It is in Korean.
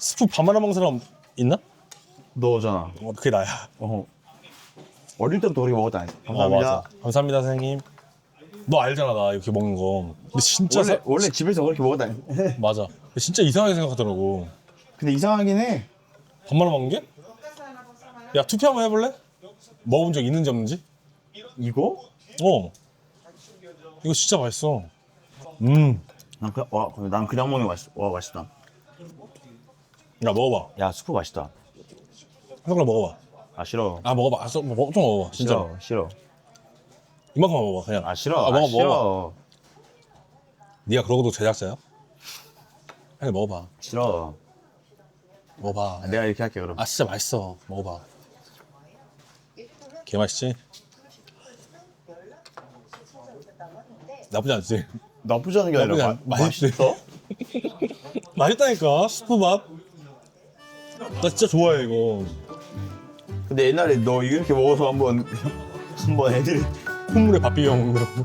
스프 밥 말아 먹는 사람 있나? 너잖아. 어, 그게 나야. 어. 어릴 때부터 그렇게 먹었다. 어, 감사합니다. 맞아. 감사합니다, 선생님. 너 알잖아, 나 이렇게 먹는 거. 근데 진짜 원래 사- 원래 집에서 그렇게 먹었다. 맞아. 근데 진짜 이상하게 생각하더라고. 근데 이상하긴 해. 밥 말아 먹는 게? 야, 투표 한번 해볼래? 먹어본 적 있는지 없는지? 이거? 어. 이거 진짜 맛있어. 음. 난 그냥 와, 난 그냥 먹는 거 맛있. 와 맛있다. 야, 먹어봐. 야 수프 맛있다. 한 숟가락 먹어봐. 아 싫어. 아, 먹어봐. 아, 좀 먹- 좀 먹어봐. 진짜. 싫어. 싫어. 이만큼만 먹어봐, 그냥. 아 싫어. 아, 먹어, 아, 싫어. 먹어봐. 네가 그러고도 제작자야? 아니, 먹어봐. 싫어. 먹어봐. 아, 내가 이렇게 할게 그럼. 아 진짜 맛있어 먹어봐 개 맛있지? 나쁘지 않지? 나쁘지 않은 게 아니라 나쁘지 마, 않-? 맛있어? 맛있다니까 스프밥 나 진짜 좋아해 이거. 근데 옛날에 너 이렇게 먹어서 한번 한번 애들이 콧물에 밥 비벼 먹는 거